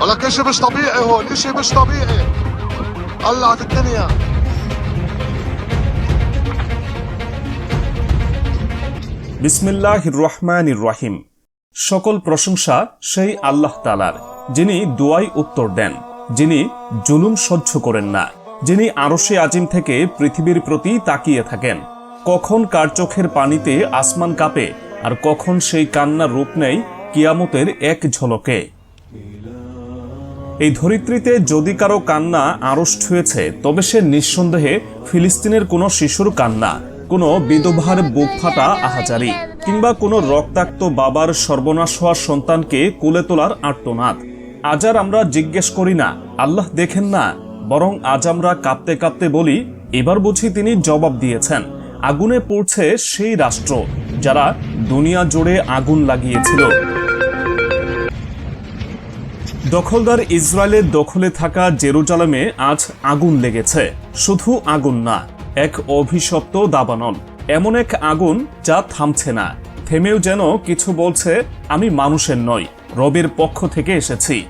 ولك اشي مش طبيعي هون اشي مش طبيعي قلعت الدنيا বিসমিল্লাহ রহমান রহিম সকল প্রশংসা সেই আল্লাহ তালার যিনি দোয়াই উত্তর দেন যিনি জুলুম সহ্য করেন না যিনি আরশে আজিম থেকে পৃথিবীর প্রতি তাকিয়ে থাকেন কখন কার চোখের পানিতে আসমান কাঁপে আর কখন সেই কান্নার রূপ নেই কিয়ামতের এক ঝলকে এই ধরিত্রীতে যদি কারও কান্না আড়স হয়েছে, তবে সে নিঃসন্দেহে ফিলিস্তিনের কোনো শিশুর কান্না, কোনো বিধবার বুক ফাটা আহাজারি, কিংবা কোনো রক্তাক্ত বাবার সর্বনাশ হওয়া সন্তানকে কোলে তোলার আর্তনাদ। আজ আর আমরা জিজ্ঞেস করি না, আল্লাহ দেখেন না, বরং আজ আমরা কাঁপতে কাঁপতে বলি, এবার বুঝি তিনি জবাব দিয়েছেন। আগুনে পড়ছে সেই রাষ্ট্র, যারা দুনিয়া জুড়ে আগুন লাগিয়েছিল। দখলদার ইসরায়েলের দখলে থাকা জেরুজালেমে আজ আগুন লেগেছে। শুধু আগুন না, এক অভিশপ্ত দাবানল। এমন এক আগুন যা থামছে না। থেমেও যেন কিছু বলছে, আমি মানুষের নই, রবের পক্ষ থেকে এসেছি।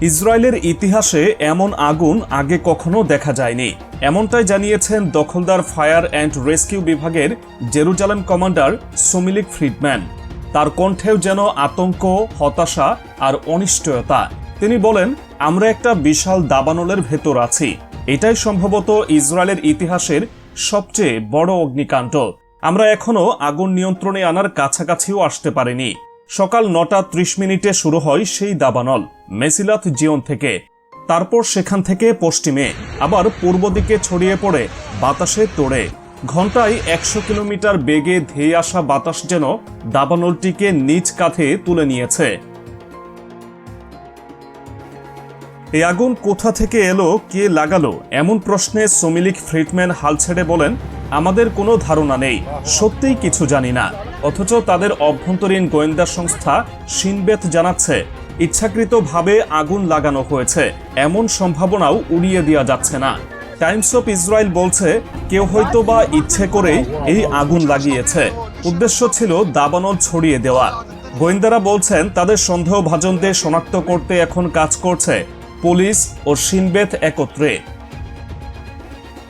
ইসরায়েলের ইতিহাসে এমন আগুন আগে কখনো দেখা যায়নি। এমনটাই জানিয়েছেন দখলদার ফায়ার অ্যান্ড রেস্কিউ বিভাগের জেরুজালেম কমান্ডার সোমিলিক ফ্রিডম্যান। তার কণ্ঠেও যেন আতঙ্ক, হতাশা আর অনিশ্চয়তা। তিনি বলেন, আমরা একটা বিশাল দাবানলের ভেতর আছি। এটাই সম্ভবত ইসরায়েলের ইতিহাসের সবচেয়ে বড় অগ্নিকাণ্ড। আমরা এখনও আগুন নিয়ন্ত্রণে আনার কাছাকাছিও আসতে পারিনি। সকাল নটা ত্রিশ মিনিটে শুরু হয় সেই দাবানল মেসিলাত জিয়ন থেকে। তারপর সেখান থেকে পশ্চিমে, আবার পূর্ব দিকে ছড়িয়ে পড়ে বাতাসে তোড়ে। ঘন্টায় একশো কিলোমিটার বেগে ধেয়ে আসা বাতাস যেন দাবানলটিকে নিজ কাঁধে তুলে নিয়েছে। এই আগুন কোথা থেকে এলো, কে লাগালো, এমন প্রশ্নে সোমিলিক ফ্রিডম্যান হাল ছেড়ে বলেন, আমাদের কোনো ধারণা নেই, সত্যিই কিছু জানি না। অথচ তাদের অভ্যন্তরীণ গোয়েন্দা সংস্থা সিনবেত জানাচ্ছে, ইচ্ছাকৃতভাবে আগুন লাগানো হয়েছে, এমন সম্ভাবনাও উড়িয়ে দেওয়া যাচ্ছে না। টাইমস অফ ইসরায়েল বলছে, কেউ হয়তো বা ইচ্ছে করেই এই আগুন লাগিয়েছে। উদ্দেশ্য ছিল দাবানল ছড়িয়ে দেওয়া। গোয়েন্দারা বলছেন, তাদের সন্দেহভাজনদের শনাক্ত করতে এখন কাজ করছে পুলিশ ও সিনবেত একত্রে।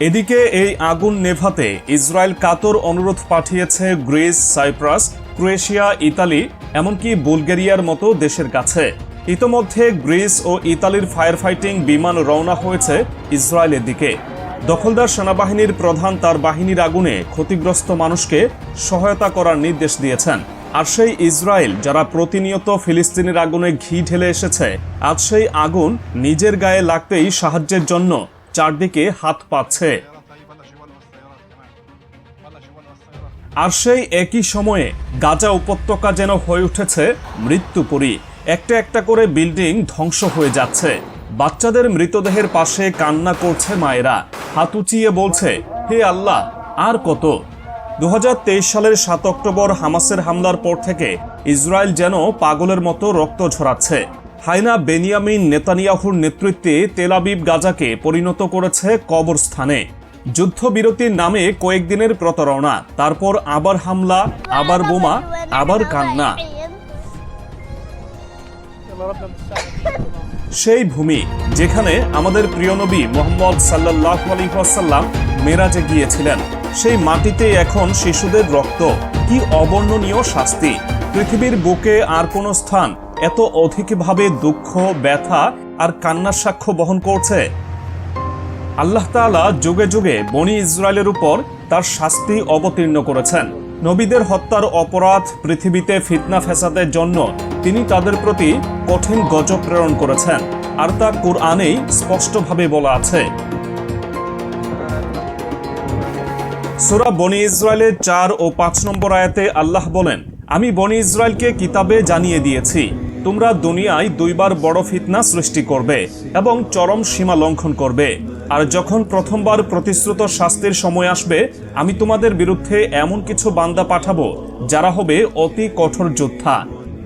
এদিকে এই আগুন নেভাতে ইসরায়েল কাতর অনুরোধ পাঠিয়েছে গ্রিস, সাইপ্রাস, ক্রোয়েশিয়া, ইতালি, এমনকি বুলগেরিয়ার মতো দেশের কাছে। ইতোমধ্যে গ্রিস ও ইতালির ফায়ার ফাইটিং বিমান রওনা হয়েছে ইসরায়েলের দিকে। দখলদার সেনাবাহিনীর প্রধান তার বাহিনীর আগুনে ক্ষতিগ্রস্ত মানুষকে সহায়তা করার নির্দেশ দিয়েছেন। আর সেই ইসরায়েল যারা প্রতিনিয়ত ফিলিস্তিনের আগুনে ঘি ঢেলে এসেছে, আজ সেই আগুন নিজের গায়ে লাগতেই সাহায্যের জন্য চারদিকে হাত পাচ্ছে আর সেই একই সময়ে গাজা উপত্যকা যেন হয়ে উঠেছে মৃত্যুপুরী। একটা একটা করে বিল্ডিং ধ্বংস হয়ে যাচ্ছে। বাচ্চাদের মৃতদেহের পাশে কান্না করছে মায়েরা। হাত উঁচিয়ে বলছে, হে আল্লাহ, আর কত? দু হাজার তেইশ সালের সাত অক্টোবর হামাসের হামলার পর থেকে ইসরায়েল যেন পাগলের মতো রক্ত ঝরাচ্ছে। হাইনা বেনিয়ামিন নেতানিয়াহুর নেতৃত্বে তেলাবিব গাজাকে পরিণত করেছে কবরস্থানে। যুদ্ধবিরতির নামে কয়েকদিনের প্রতারণা, তারপর আবার হামলা, আবার বোমা, আবার কান্না। সেই ভূমি যেখানে আমাদের প্রিয় নবী মোহাম্মদ সাল্লাহ আলহিহাসাল্লাম মেরাজে গিয়েছিলেন। সেই মাটিতে এখন শিশুদের রক্ত। কি অবর্ণনীয় শাস্তি। পৃথিবীর বুকে আর কোনো স্থান এত অধিকভাবে দুঃখ, ব্যথা আর কান্নার সাক্ষ্য বহন করছে। আল্লাহ তাআলা যুগে যুগে বনি ইসরায়েলের উপর তার শাস্তি অবতীর্ণ করেছেন। নবীদের হত্যার অপরাধ পৃথিবীতে ফিতনা ফেসাদের জন্য তিনি তাদের প্রতি কঠিন গজব প্রেরণ করেছেন। আর তা কোরআনেই স্পষ্টভাবে বলা আছে। সুরা বনি ইসরায়েলের চার ও পাঁচ নম্বর আয়াতে আল্লাহ বলেন, আমি বনি ইসরায়েলকে কিতাবে জানিয়ে দিয়েছি, তোমরা দুনিয়ায় দুইবার বড় ফিতনা সৃষ্টি করবে এবং চরম সীমা লঙ্ঘন করবে। আর যখন প্রথমবার প্রতিশ্রুত শাস্তির সময় আসবে, আমি তোমাদের বিরুদ্ধে এমন কিছু বান্দা পাঠাবো, যারা হবে অতি কঠোর যোদ্ধা।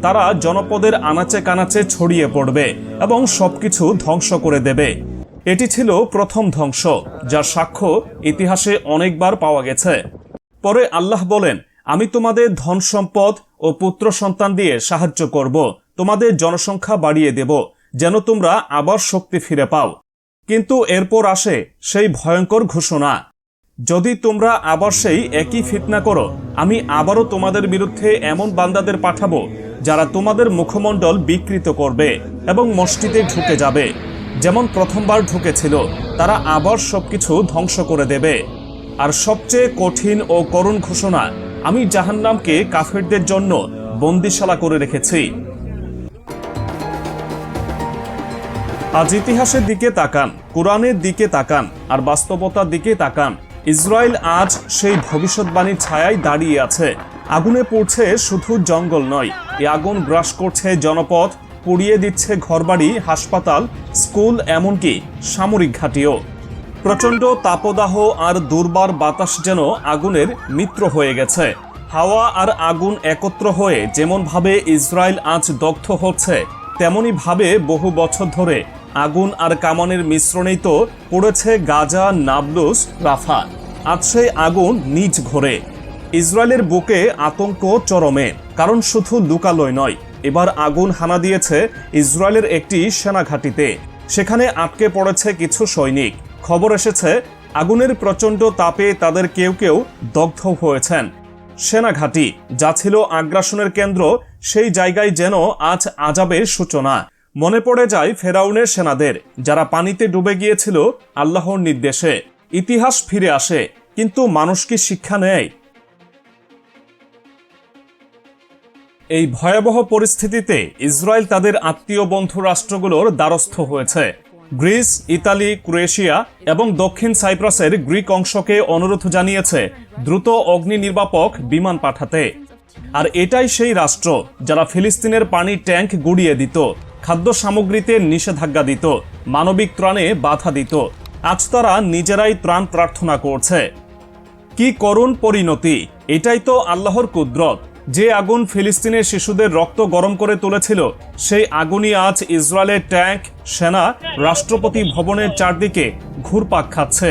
তারা জনপদের আনাচে কানাচে ছড়িয়ে পড়বে এবং সবকিছু ধ্বংস করে দেবে। এটি ছিল প্রথম ধ্বংস, যার সাক্ষ্য ইতিহাসে অনেকবার পাওয়া গেছে। পরে আল্লাহ বলেন, আমি তোমাদের ধন সম্পদ ও পুত্র সন্তান দিয়ে সাহায্য করব। তোমাদের জনসংখ্যা বাড়িয়ে দেব, যেন তোমরা আবার শক্তি ফিরে পাও। কিন্তু এরপর আসে সেই ভয়ঙ্কর ঘোষণা, যদি তোমরা আবার সেই একই ফিতনা করো, আমি আবারও তোমাদের বিরুদ্ধে এমন বান্দাদের পাঠাবো যারা তোমাদের মুখমণ্ডল বিকৃত করবে এবং মসজিদে ঢুকে যাবে। যেমন প্রথমবার ঢুকেছিল, তারা আবার সবকিছু ধ্বংস করে দেবে। আর সবচেয়ে কঠিন ও করুণ ঘোষণা, আমি জাহান্নামকে কাফেরদের জন্য বন্দিশালা করে রেখেছি। আজ ইতিহাসের দিকে তাকান, কোরআনের দিকে তাকান, আর বাস্তবতার দিকে তাকান। ইসরায়েল আজ সেই ভবিষ্যৎবাণীর ছায়ায় দাঁড়িয়ে আছে। আগুনে পড়ছে শুধু জঙ্গল নয় এই আগুন গ্রাস করছে জনপথ পুড়িয়ে দিচ্ছে ঘরবাড়ি, হাসপাতাল, স্কুল, এমনকি সামরিক ঘাটিও। প্রচণ্ড তাপদাহ আর দুর্বার বাতাস যেন আগুনের মিত্র হয়ে গেছে। হাওয়া আর আগুন একত্র হয়ে যেমনভাবে ইসরায়েল আজ দগ্ধ হচ্ছে তেমনি ভাবে বহু বছর ধরে আগুন আর কামানের মিশ্রণেই তো পড়েছে গাজা, নাবলুস রাফা আজ সেই আগুন নিজ ঘরে। ইসরায়েলের বুকে আতঙ্ক চরমে, কারণ শুধু লুকালয় নয়। এবার আগুন হানা দিয়েছে ইসরায়েলের একটি সেনাঘাঁটিতে। সেখানে আটকে পড়েছে কিছু সৈনিক। খবর এসেছে, আগুনের প্রচণ্ড তাপে তাদের কেউ কেউ দগ্ধ হয়েছেন। সেনাঘাঁটি, যা ছিল আগ্রাসনের কেন্দ্র, সেই জায়গায় যেন আজ আজাবের সূচনা। মনে পড়ে যায় ফেরাউনের সেনাদের, যারা পানিতে ডুবে গিয়েছিল আল্লাহর নির্দেশে। ইতিহাস ফিরে আসে, কিন্তু মানুষ কি শিক্ষা নেয়? এই ভয়াবহ পরিস্থিতিতে ইসরায়েল তাদের আত্মীয় বন্ধু রাষ্ট্রগুলোর দ্বারস্থ হয়েছে। গ্রিস, ইতালি, ক্রোয়েশিয়া এবং দক্ষিণ সাইপ্রাসের গ্রিক অংশকে অনুরোধ জানিয়েছে দ্রুত অগ্নি নির্বাপক বিমান পাঠাতে। আর এটাই সেই রাষ্ট্র যারা ফিলিস্তিনের পানির ট্যাঙ্ক গুড়িয়ে দিত, খাদ্য সামগ্রীতে নিষেধাজ্ঞা দিত, মানবিক ত্রাণে বাধা দিত। আজ তারা নিজেরাই ত্রাণ প্রার্থনা করছে। কি করুণ পরিণতি, এটাই তো আল্লাহর কুদরত। যে আগুন ফিলিস্তিনের শিশুদের রক্ত গরম করে তুলেছিল, সেই আগুনই আজ ইসরায়েলের ট্যাঙ্ক সেনা, রাষ্ট্রপতি ভবনের চারদিকে ঘুরপাক খাচ্ছে।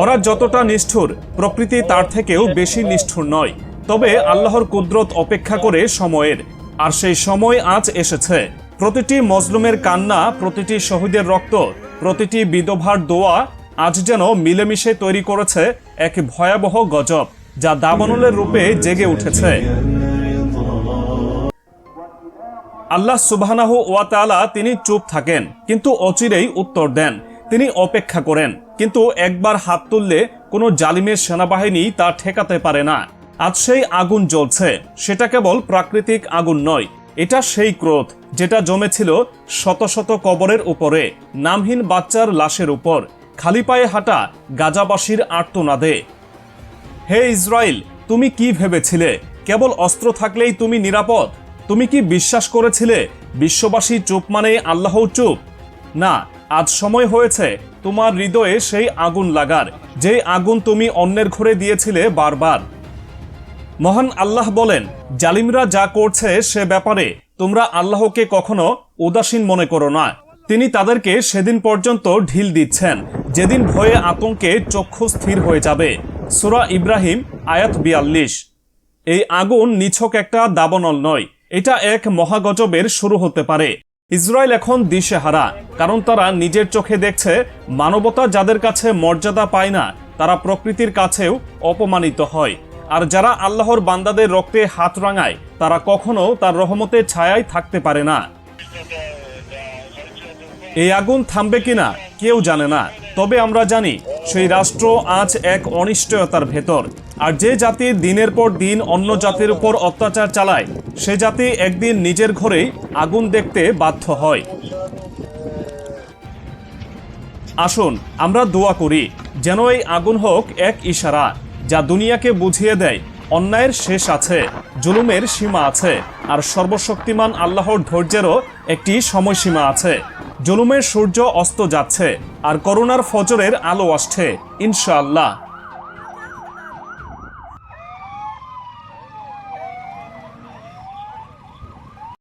ওরা যতটা নিষ্ঠুর, প্রকৃতি তার থেকেও বেশি নিষ্ঠুর নয়। তবে আল্লাহর কুদরত অপেক্ষা করে সময়ের, আর সেই সময় আজ এসেছে। প্রতিটি মজলুমের কান্না, প্রতিটি শহীদের রক্ত, প্রতিটি বিধবার দোয়া আজ যেন মিলেমিশে তৈরি করেছে এক ভয়াবহ গজব। যা দাবানলের রূপে জেগে উঠেছে। আল্লাহ সুবাহানাহ ওয়া তাআলা তিনি চুপ থাকেন, কিন্তু অচিরেই উত্তর দেন। তিনি অপেক্ষা করেন, কিন্তু একবার হাত তুললে কোনো জালিমের সেনাবাহিনী তা ঠেকাতে পারে না। আজ সেই আগুন জ্বলছে, সেটা কেবল প্রাকৃতিক আগুন নয়, এটা সেই ক্রোধ, যেটা জমেছিল শত শত কবরের উপরে, নামহীন বাচ্চার লাশের উপর। খালি পায়ে হাঁটা গাজাবাসীর আর্তনাদে। হে ইসরায়েল, তুমি কি ভেবেছিলে? কেবল অস্ত্র থাকলেই তুমি নিরাপদ? তুমি কি বিশ্বাস করেছিলে? বিশ্ববাসী চুপ মানে আল্লাহ চুপ? না, আজ সময় হয়েছে, তোমার হৃদয়ে সেই আগুন লাগার, যে আগুন তুমি অন্যের ঘরে দিয়েছিলে বারবার। মহান আল্লাহ বলেন, জালিমরা যা করছে সে ব্যাপারে তোমরা আল্লাহকে কখনো উদাসীন মনে করো না। তিনি তাদেরকে সেদিন পর্যন্ত ঢিল দিচ্ছেন, যেদিন ভয়ে আতঙ্কে চক্ষু স্থির হয়ে যাবে। সুরা ইব্রাহিম, আয়াত বিয়াল্লিশ। এই আগুন নিছক একটা দাবানল নয়, এটা এক মহাগজবের শুরু হতে পারে। ইসরায়েল এখন দিশেহারা, কারণ তারা নিজের চোখে দেখছে মানবতা যাদের কাছে মর্যাদা পায় না, তারা প্রকৃতির কাছেও অপমানিত হয়। আর যারা আল্লাহর বান্দাদের রক্তে হাত রাঙায়, তারা কখনো তার রহমতের ছায়ায় থাকতে পারে না। এই আগুন থামবে কিনা? কেউ জানে না। তবে আমরা জানি, সেই রাষ্ট্র আজ এক অনিশ্চয়তার ভেতর। আর যে জাতি দিনের পর দিন অন্য জাতির উপর অত্যাচার চালায়, সে জাতি একদিন নিজের ঘরেই আগুন দেখতে বাধ্য হয়। আসুন, আমরা দোয়া করি, যেন এই আগুন হোক এক ইশারা, যা দুনিয়াকে বুঝিয়ে দেয়, অন্যায়ের শেষ আছে, জুলুমের সীমা আছে, আর সর্বশক্তিমান আল্লাহর ধৈর্যেরও একটি সময়সীমা আছে। জুলুমের সূর্য অস্ত যাচ্ছে আর করোনার ফজরের আলো আসছে ইনশাআল্লাহ।